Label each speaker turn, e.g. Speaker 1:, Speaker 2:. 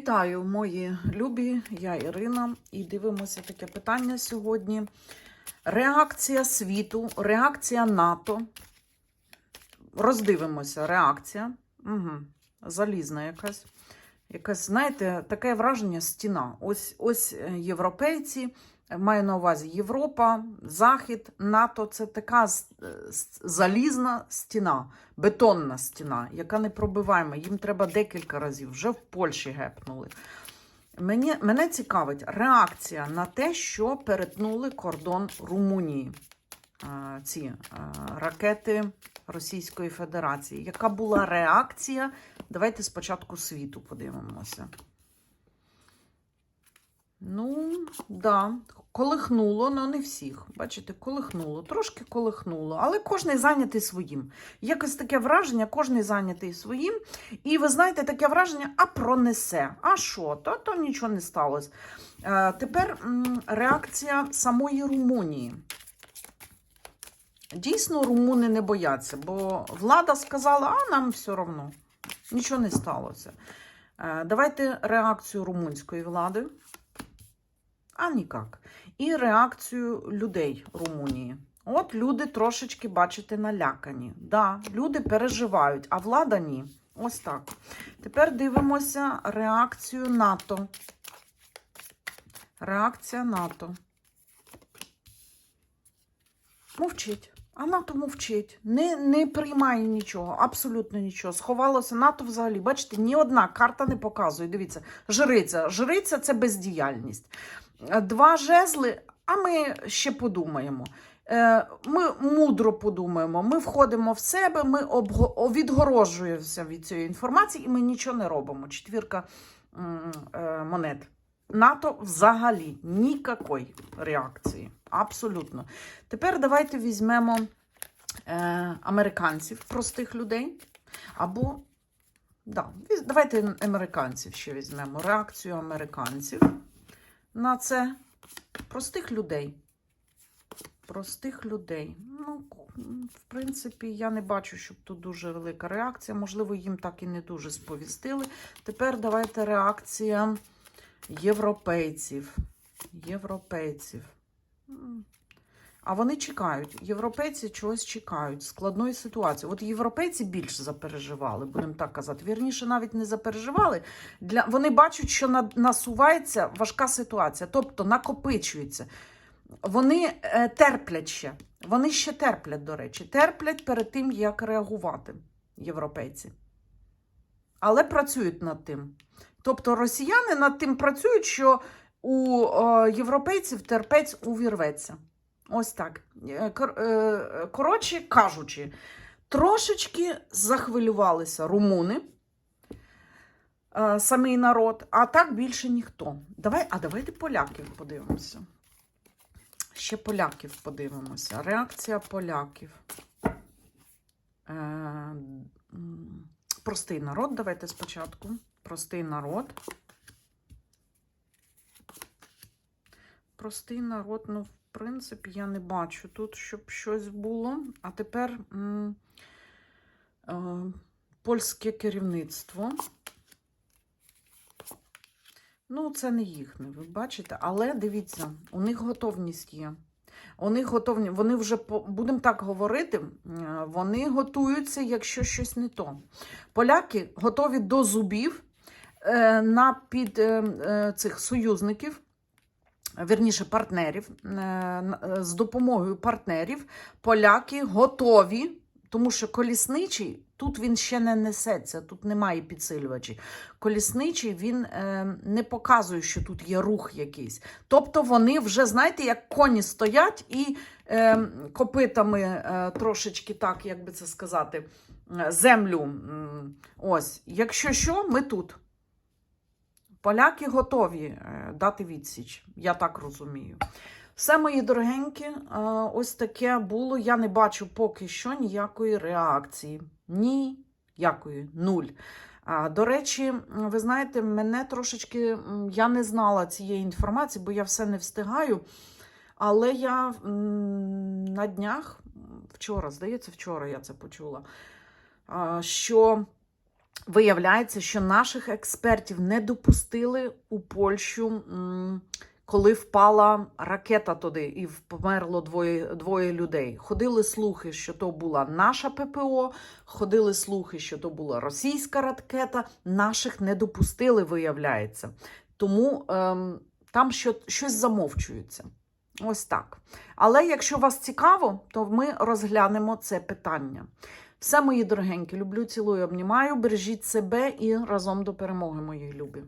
Speaker 1: Вітаю, мої любі, я Ірина, і дивимося таке питання сьогодні. Реакція світу, реакція НАТО. Роздивимося, реакція. Угу. Залізна якась. Якась, знаєте, таке враження стіна. Ось ось е, європейці, маю на увазі Європа, Захід, НАТО це така е, залізна стіна, бетонна стіна, яка не пробиваємо. Їм треба декілька разів. Вже в Польщі гепнули. Мені, мене цікавить реакція на те, що перетнули кордон Румунії. е, Ці е, ракети Російської Федерації. Яка була реакція? Давайте спочатку світу подивимося. Ну, да, колихнуло, але не всіх. Бачите, колихнуло, трошки колихнуло, але кожен зайнятий своїм. Якось таке враження, кожен зайнятий своїм. І ви знаєте, таке враження, а пронесе. А що? То, то нічого не сталося. Е, тепер м, реакція самої Румунії. Дійсно, румуни не бояться, бо влада сказала, а нам все одно. Нічого не сталося. Е, Давайте реакцію румунської влади. А ніяк. І реакцію людей Румунії. От люди трошечки, бачите, налякані. Да, люди переживають, а влада ні. Ось так. Тепер дивимося реакцію НАТО. Реакція НАТО. Мовчить. А НАТО мовчить. Не, не приймає нічого, абсолютно нічого. Сховалося НАТО взагалі. Бачите, ні одна карта не показує. Дивіться, жриця. Жриця це бездіяльність. Два жезли, а ми ще подумаємо. Е, Ми мудро подумаємо, ми входимо в себе, ми відгороджуємося від цієї інформації і ми нічого не робимо. Четвірка е, монет. НАТО взагалі ніякої реакції. Абсолютно. Тепер давайте візьмемо е, американців, простих людей. Або, да, давайте американців ще візьмемо. Реакцію американців на це простих людей. Простих людей. Ну, в принципі, я не бачу, щоб тут дуже велика реакція. Можливо, їм так і не дуже сповістили. Тепер давайте реакція європейців. Європейців. А вони чекають. Європейці чогось чекають, складної ситуації. От європейці більше запереживали, будемо так казати. Вірніше, навіть не запереживали. Для... Вони бачать, що на... насувається важка ситуація, тобто накопичується. Вони е, терплять ще. Вони ще терплять, до речі, терплять перед тим, як реагувати європейці. Але працюють над тим. Тобто росіяни над тим працюють, що у е, європейців терпець увірветься. Ось так. Е, е, Коротше кажучи, трошечки захвилювалися румуни, е, самий народ, а так більше ніхто. Давай, а давайте поляків подивимося. Ще поляків подивимося. Реакція поляків. Простий народ, давайте спочатку. Простий народ. Простий народ, ну, в принципі, я не бачу тут, щоб щось було. А тепер е, польське керівництво. Ну, це не їхнє, ви бачите, але дивіться, у них готовність є. У готовні, вони вже, будемо так говорити, вони готуються, якщо щось не то. Поляки готові до зубів е, на під е, цих союзників, вірніше партнерів, е, е, з допомогою партнерів поляки готові, тому що колісничий тут він ще не несеться, тут немає підсилювачів. Колісничий він е, не показує, що тут є рух якийсь. Тобто вони вже, знаєте, як коні стоять і копитами трошечки так, як би це сказати, землю. Ось, якщо що, ми тут. Поляки готові е, дати відсіч, я так розумію. Все, мої дорогенькі, е, ось таке було. Я не бачу поки що ніякої реакції. Ніякої, нуль. До речі, ви знаєте, мене трошечки я не знала цієї інформації, бо я все не встигаю. Але я на днях, вчора, здається, вчора я це почула, що виявляється, що наших експертів не допустили у Польщу, коли впала ракета туди і померло двоє, двоє людей. Ходили слухи, що то була наша ППО, ходили слухи, що то була російська ракета. Наших не допустили, виявляється. Тому ем, там що, щось замовчується. Ось так. Але якщо вас цікаво, то ми розглянемо це питання. Все, мої дорогенькі, люблю, цілую, обнімаю. Бережіть себе і разом до перемоги, мої любі.